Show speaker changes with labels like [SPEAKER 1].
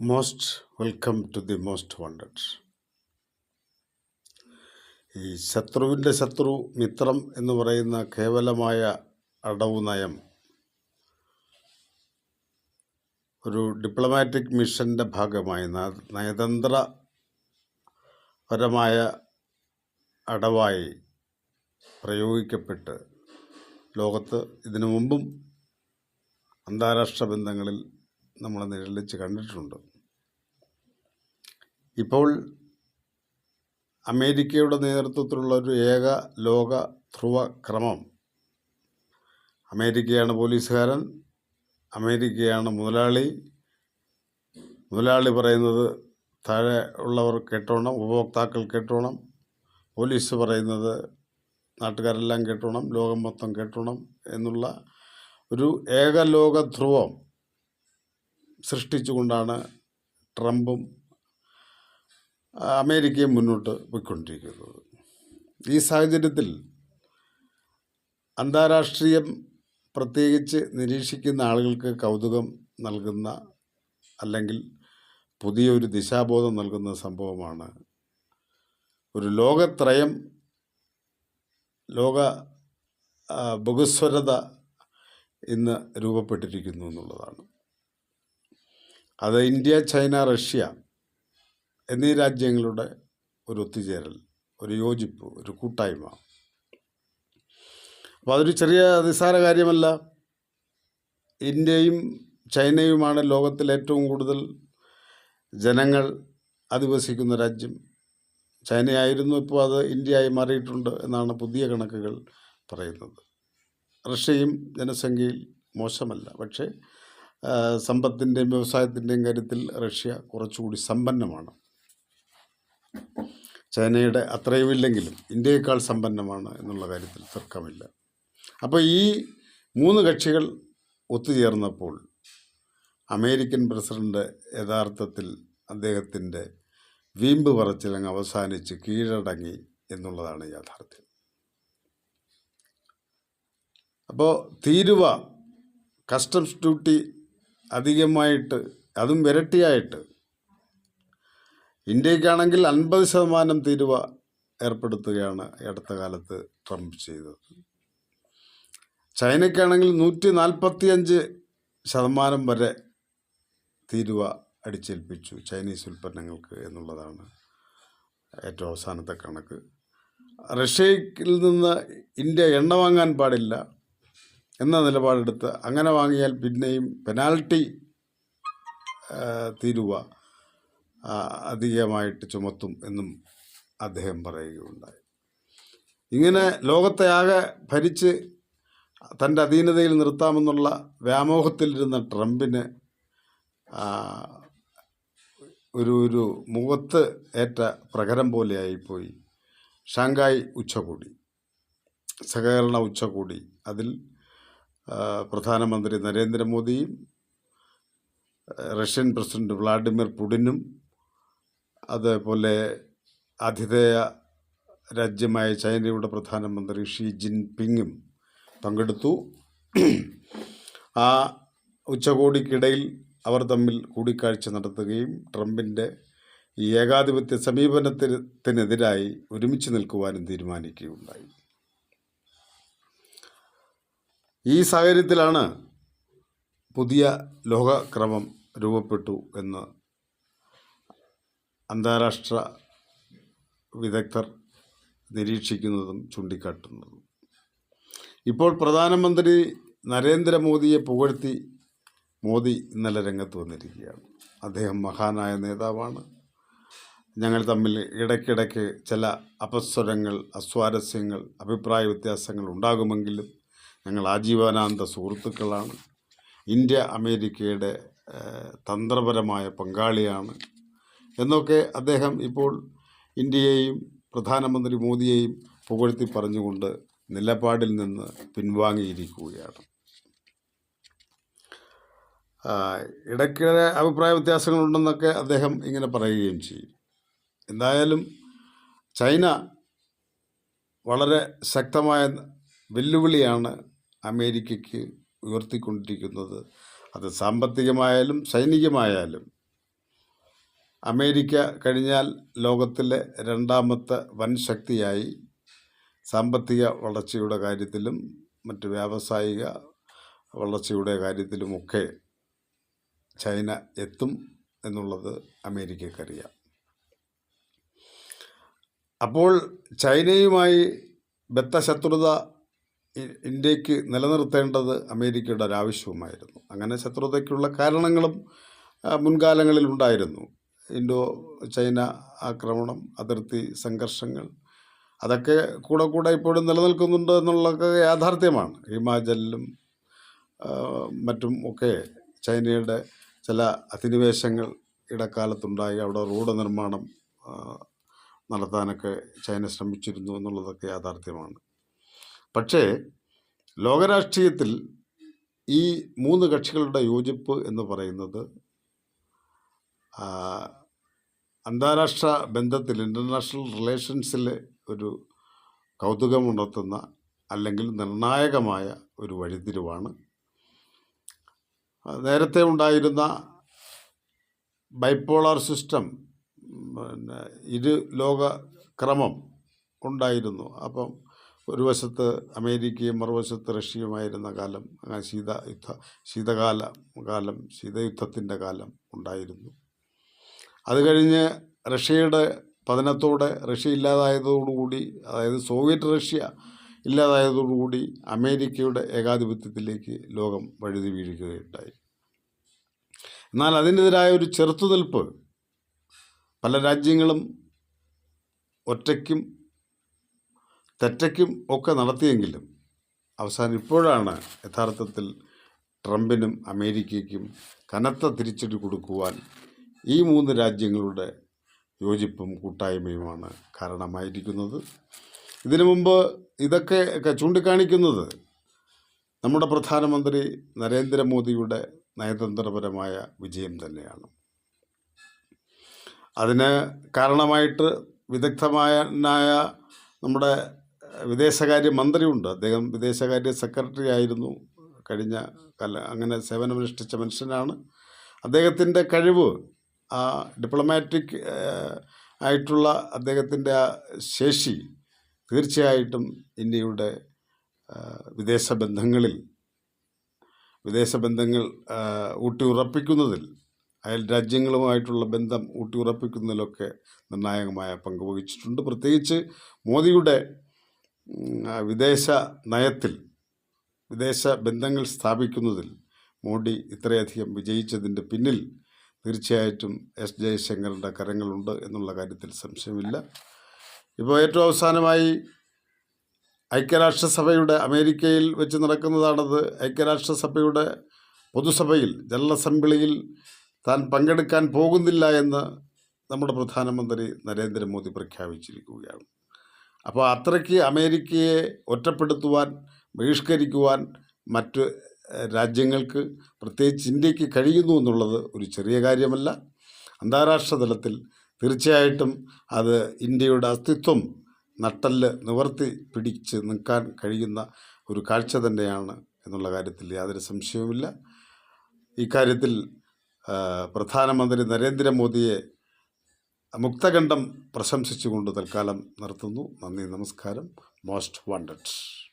[SPEAKER 1] Most welcome to the most wanted ഈ ശത്രുവിന്റെ ശത്രു മിത്രം എന്ന് പറയുന്ന കേവലമായ അടവു നയം ഒരു ഡിപ്ലോമാറ്റിക് മിഷന്റെ ഭാഗമായി നയതന്ത്രപരമായ അടവായി പ്രയോഗിക്കപ്പെട്ട് ലോകത്ത് ഇതിനു മുമ്പും അന്താരാഷ്ട്ര ബന്ധങ്ങളിൽ നമ്മൾ നിഴലിച്ച് കണ്ടിട്ടുണ്ട്. ഇപ്പോൾ അമേരിക്കയുടെ നേതൃത്വത്തിലുള്ള ഒരു ഏക ലോക ധ്രുവ ക്രമം. അമേരിക്കയാണ് പോലീസുകാരൻ അമേരിക്കയാണ് മുതലാളി. മുതലാളി പറയുന്നത് താഴെ ഉള്ളവർ കേട്ടോണം ഉപഭോക്താക്കൾ കേട്ടോണം പോലീസ് പറയുന്നത് നാട്ടുകാരെല്ലാം കേട്ടോണം ലോകം മൊത്തം കേട്ടോണം എന്നുള്ള ഒരു ഏകലോക ധ്രുവം. സൃഷ്ടിച്ചുകൊണ്ടാണ് ട്രംപും അമേരിക്കയും മുന്നോട്ട് പോയിക്കൊണ്ടിരിക്കുന്നത്. ഈ സാഹചര്യത്തിൽ അന്താരാഷ്ട്രീയം പ്രത്യേകിച്ച് നിരീക്ഷിക്കുന്ന ആളുകൾക്ക് കൗതുകം നൽകുന്ന അല്ലെങ്കിൽ പുതിയൊരു ദിശാബോധം നൽകുന്ന സംഭവമാണ് ഒരു ലോകത്രയം ലോക ബഹുസ്വരത ഇന്ന് രൂപപ്പെട്ടിരിക്കുന്നു എന്നുള്ളതാണ്. അത് ഇന്ത്യ ചൈന റഷ്യ എന്നീ രാജ്യങ്ങളുടെ ഒരു ഒത്തുചേരൽ ഒരു യോജിപ്പ് ഒരു കൂട്ടായ്മ. അപ്പോൾ അതൊരു ചെറിയ നിസ്സാര കാര്യമല്ല. ഇന്ത്യയും ചൈനയുമാണ് ലോകത്തിൽ ഏറ്റവും കൂടുതൽ ജനങ്ങൾ അധിവസിക്കുന്ന രാജ്യം. ചൈനയായിരുന്നു ഇപ്പോൾ അത് ഇന്ത്യയായി മാറിയിട്ടുണ്ട് എന്നാണ് പുതിയ കണക്കുകൾ പറയുന്നത്. റഷ്യയും ജനസംഖ്യയിൽ മോശമല്ല. പക്ഷേ സമ്പത്തിന്റെയും വ്യവസായത്തിന്റെയും കാര്യത്തിൽ റഷ്യ കുറച്ചുകൂടി സമ്പന്നമാണ്. ചൈനയുടെ അത്രയും ഇല്ലെങ്കിലും ഇന്ത്യയേക്കാൾ സമ്പന്നമാണ് എന്നുള്ള കാര്യത്തിൽ തർക്കമില്ല. അപ്പോൾ ഈ മൂന്ന് കക്ഷികൾ ഒത്തുചേർന്നപ്പോൾ അമേരിക്കൻ പ്രസിഡന്റ് യഥാർത്ഥത്തിൽ അദ്ദേഹത്തിന്റെ വീമ്പ് പറച്ചിലങ്ങ് അവസാനിച്ച് കീഴടങ്ങി എന്നുള്ളതാണ് യാഥാർത്ഥ്യം. അപ്പോൾ തീരുവ കസ്റ്റംസ് ഡ്യൂട്ടി അധികമായിട്ട് അതും ഇരട്ടിയായിട്ട്. ഇന്ത്യക്കാണെങ്കിൽ അൻപത് ശതമാനം തീരുവ ഏർപ്പെടുത്തുകയാണ് അടുത്ത കാലത്ത് ട്രംപ് ചെയ്തത്. ചൈനയ്ക്കാണെങ്കിൽ നൂറ്റി നാൽപ്പത്തിയഞ്ച് ശതമാനം വരെ തീരുവ അടിച്ചേൽപ്പിച്ചു ചൈനീസ് ഉൽപ്പന്നങ്ങൾക്ക് എന്നുള്ളതാണ് ഏറ്റവും അവസാനത്തെ കണക്ക്. റഷ്യയിൽ നിന്ന് ഇന്ത്യ എണ്ണ വാങ്ങാൻ പാടില്ല. എന്ന നിലപാടെടുത്ത് അങ്ങനെ വാങ്ങിയാൽ പിന്നെയും പെനാൽറ്റി തീരുവ അധികമായിട്ട് ചുമത്തും എന്നും അദ്ദേഹം പറയുകയുണ്ടായി. ഇങ്ങനെ ലോകത്തെ ആകെ ഭരിച്ച് തന്റെ അധീനതയിൽ നിർത്താമെന്നുള്ള വ്യാമോഹത്തിലിരുന്ന ട്രംപിന് ഒരു ഒരു മുഖത്ത് ഏറ്റ പ്രകരം പോലെയായിപ്പോയി. ഷാങ്കായ് ഉച്ചകൂടി സഹകരണ ഉച്ചകൂടി അതിൽ പ്രധാനമന്ത്രി നരേന്ദ്രമോദിയും റഷ്യൻ പ്രസിഡന്റ് വ്ളാഡിമിർ പുടിനും അതേപോലെ ആതിഥേയ രാജ്യമായ ചൈനയുടെ പ്രധാനമന്ത്രി ഷീ ജിൻപിങ്ങും പങ്കെടുത്തു. ആ ഉച്ചകോടിക്കിടയിൽ അവർ തമ്മിൽ കൂടിക്കാഴ്ച നടത്തുകയും ട്രംപിന്റെ ഈ ഏകാധിപത്യ സമീപനത്തിനെതിരായി ഒരുമിച്ച് നിൽക്കുവാനും തീരുമാനിക്കുകയുണ്ടായി. ഈ സാഹചര്യത്തിലാണ് പുതിയ ലോകക്രമം രൂപപ്പെട്ടു എന്ന് അന്താരാഷ്ട്ര വിദഗ്ധർ നിരീക്ഷിക്കുന്നതും ചൂണ്ടിക്കാട്ടുന്നതും. ഇപ്പോൾ പ്രധാനമന്ത്രി നരേന്ദ്രമോദിയെ പുകഴ്ത്തി മോദി ഇന്നലെ രംഗത്ത് വന്നിരിക്കുകയാണ്. അദ്ദേഹം മഹാനായ നേതാവാണ്. ഞങ്ങൾ തമ്മിൽ ഇടയ്ക്കിടയ്ക്ക് ചില അപസ്വരങ്ങൾ അസ്വാരസ്യങ്ങൾ അഭിപ്രായ വ്യത്യാസങ്ങൾ ഉണ്ടാകുമെങ്കിലും ഞങ്ങൾ ആജീവനാന്ത സുഹൃത്തുക്കളാണ്. ഇന്ത്യ അമേരിക്കയുടെ തന്ത്രപരമായ പങ്കാളിയാണ്. എന്നൊക്കെ അദ്ദേഹം ഇപ്പോൾ ഇന്ത്യയെയും പ്രധാനമന്ത്രി മോദിയെയും പുകഴ്ത്തി പറഞ്ഞുകൊണ്ട് നിലപാടിൽ നിന്ന് പിൻവാങ്ങിയിരിക്കുകയാണ്. ഇടയ്ക്കിടെ അഭിപ്രായ വ്യത്യാസങ്ങളുണ്ടെന്നൊക്കെ അദ്ദേഹം ഇങ്ങനെ പറയുകയും ചെയ്യും. എന്തായാലും ചൈന വളരെ ശക്തമായ വെല്ലുവിളിയാണ് അമേരിക്കയ്ക്ക് ഉയർത്തിക്കൊണ്ടിരിക്കുന്നത്. അത് സാമ്പത്തികമായാലും സൈനികമായാലും. അമേരിക്ക കഴിഞ്ഞാൽ ലോകത്തിലെ രണ്ടാമത്തെ വൻ ശക്തിയായി സാമ്പത്തിക വളർച്ചയുടെ കാര്യത്തിലും മറ്റ് വ്യാവസായിക വളർച്ചയുടെ കാര്യത്തിലുമൊക്കെ ചൈന എത്തും എന്നുള്ളത് അമേരിക്കക്കറിയാം അപ്പോൾ ചൈനയുമായി ബദ്ധശത്രുത ഇ- ഇന്ത്യയ്ക്ക് നിലനിർത്തേണ്ടത് അമേരിക്കയുടെ ഒരാവശ്യവുമായിരുന്നു അങ്ങനെ ശത്രുതയ്ക്കുള്ള കാരണങ്ങളും മുൻകാലങ്ങളിൽ ഉണ്ടായിരുന്നു. ഇൻഡോ ചൈന ആക്രമണം അതിർത്തി സംഘർഷങ്ങൾ അതൊക്കെ കൂടെ കൂടെ ഇപ്പോഴും നിലനിൽക്കുന്നുണ്ട് എന്നുള്ളതൊക്കെ യാഥാർത്ഥ്യമാണ്. ഹിമാചലിലും മറ്റും ഒക്കെ ചൈനയുടെ ചില അധിനിവേശങ്ങൾ ഇടക്കാലത്തുണ്ടായി. അവിടെ റോഡ് നിർമ്മാണം നടത്താനൊക്കെ ചൈന ശ്രമിച്ചിരുന്നു എന്നുള്ളതൊക്കെ യാഥാർത്ഥ്യമാണ്. പക്ഷേ ലോകരാഷ്ട്രീയത്തിൽ ഈ മൂന്ന് കക്ഷികളുടെ യോജിപ്പ് എന്ന് പറയുന്നത് അന്താരാഷ്ട്ര ബന്ധത്തിൽ ഇന്റർനാഷണൽ റിലേഷൻസിൽ ഒരു കൗതുകമുണർത്തുന്ന അല്ലെങ്കിൽ നിർണായകമായ ഒരു വഴിത്തിരിവാണ്. നേരത്തെ ഉണ്ടായിരുന്ന ബൈപ്പോളാർ സിസ്റ്റം പിന്നെ ഇരു ലോക ക്രമം ഉണ്ടായിരുന്നു. അപ്പം ഒരു വശത്ത് അമേരിക്കയും മറുവശത്ത് റഷ്യയുമായിരുന്ന കാലം അങ്ങനെ ശീത യുദ്ധ ശീതകാല കാലം ശീതയുദ്ധത്തിന്റെ കാലം ഉണ്ടായിരുന്നു. അത് കഴിഞ്ഞ് റഷ്യയുടെ പതനത്തോടെ റഷ്യ ഇല്ലാതായതോടുകൂടി അതായത് സോവിയറ്റ് റഷ്യ ഇല്ലാതായതോടുകൂടി അമേരിക്കയുടെ ഏകാധിപത്യത്തിലേക്ക് ലോകം വഴുതി വീഴുകയുണ്ടായി. എന്നാൽ അതിനെതിരായ ഒരു ചെറുത്തുനിൽപ്പ് പല രാജ്യങ്ങളും ഒറ്റയ്ക്കും തെറ്റയ്ക്കും ഒക്കെ നടത്തിയെങ്കിലും അവസാനം ഇപ്പോഴാണ് യഥാർത്ഥത്തിൽ ട്രംപിനും അമേരിക്കയ്ക്കും കനത്ത തിരിച്ചടി കൊടുക്കുവാൻ ഈ മൂന്ന് രാജ്യങ്ങളുടെ യോജിപ്പും കൂട്ടായ്മയുമാണ് കാരണമായിരിക്കുന്നത്. ഇതിനു മുമ്പ് ഇതൊക്കെ ചൂണ്ടിക്കാണിക്കുന്നത് നമ്മുടെ പ്രധാനമന്ത്രി നരേന്ദ്രമോദിയുടെ നയതന്ത്രപരമായ വിജയം തന്നെയാണ്. അതിന് കാരണമായിട്ട് വിദഗ്ധമായ നമ്മുടെ വിദേശകാര്യ മന്ത്രിയുണ്ട്. അദ്ദേഹം വിദേശകാര്യ സെക്രട്ടറി ആയിരുന്നു. കഴിഞ്ഞ കാല അങ്ങനെ സേവനമനുഷ്ഠിച്ച മനുഷ്യനാണ്. അദ്ദേഹത്തിന്റെ കഴിവ് ആ ഡിപ്ലോമാറ്റിക് ആയിട്ടുള്ള അദ്ദേഹത്തിന്റെ ആ ശേഷി തീർച്ചയായിട്ടും ഇന്ത്യയുടെ വിദേശ ബന്ധങ്ങളിൽ വിദേശ ബന്ധങ്ങൾ ഊട്ടിയുറപ്പിക്കുന്നതിൽ അയൽ രാജ്യങ്ങളുമായിട്ടുള്ള ബന്ധം ഊട്ടിയുറപ്പിക്കുന്നതിലൊക്കെ നിർണായകമായ പങ്ക് വഹിച്ചിട്ടുണ്ട്. പ്രത്യേകിച്ച് മോദിയുടെ വിദേശ നയത്തിൽ വിദേശ ബന്ധങ്ങൾ സ്ഥാപിക്കുന്നതിൽ മോഡി ഇത്രയധികം വിജയിച്ചതിന്റെ പിന്നിൽ തീർച്ചയായിട്ടും എസ് ജയശങ്കറിന്റെ കരങ്ങളുണ്ട് എന്നുള്ള കാര്യത്തിൽ സംശയമില്ല. ഇപ്പോൾ ഏറ്റവും അവസാനമായി ഐക്യരാഷ്ട്രസഭയുടെ അമേരിക്കയിൽ വെച്ച് നടക്കുന്നതാണത്. ഐക്യരാഷ്ട്രസഭയുടെ പൊതുസഭയിൽ ജനറൽ അസംബ്ലിയിൽ താൻ പങ്കെടുക്കാൻ പോകുന്നില്ല എന്ന് നമ്മുടെ പ്രധാനമന്ത്രി നരേന്ദ്രമോദി പ്രഖ്യാപിച്ചിരിക്കുകയാണ്. അപ്പോൾ അത്രയ്ക്ക് അമേരിക്കയെ ഒറ്റപ്പെടുത്തുവാൻ ബഹിഷ്കരിക്കുവാൻ മറ്റ് രാജ്യങ്ങൾക്ക് പ്രത്യേകിച്ച് ഇന്ത്യയ്ക്ക് കഴിയുന്നു എന്നുള്ളത് ഒരു ചെറിയ കാര്യമല്ല. അന്താരാഷ്ട്ര തലത്തിൽ തീർച്ചയായിട്ടും അത് ഇന്ത്യയുടെ അസ്തിത്വം നട്ടൽ നിവർത്തി പിടിച്ച് നിൽക്കാൻ കഴിയുന്ന ഒരു കാഴ്ച തന്നെയാണ് എന്നുള്ള കാര്യത്തിൽ യാതൊരു സംശയവുമില്ല. ഇക്കാര്യത്തിൽ പ്രധാനമന്ത്രി നരേന്ദ്രമോദിയെ മുക്തകണ്ഠം പ്രശംസിച്ചുകൊണ്ട് തൽക്കാലം നിർത്തുന്നു. നന്ദി നമസ്കാരം. Most wanted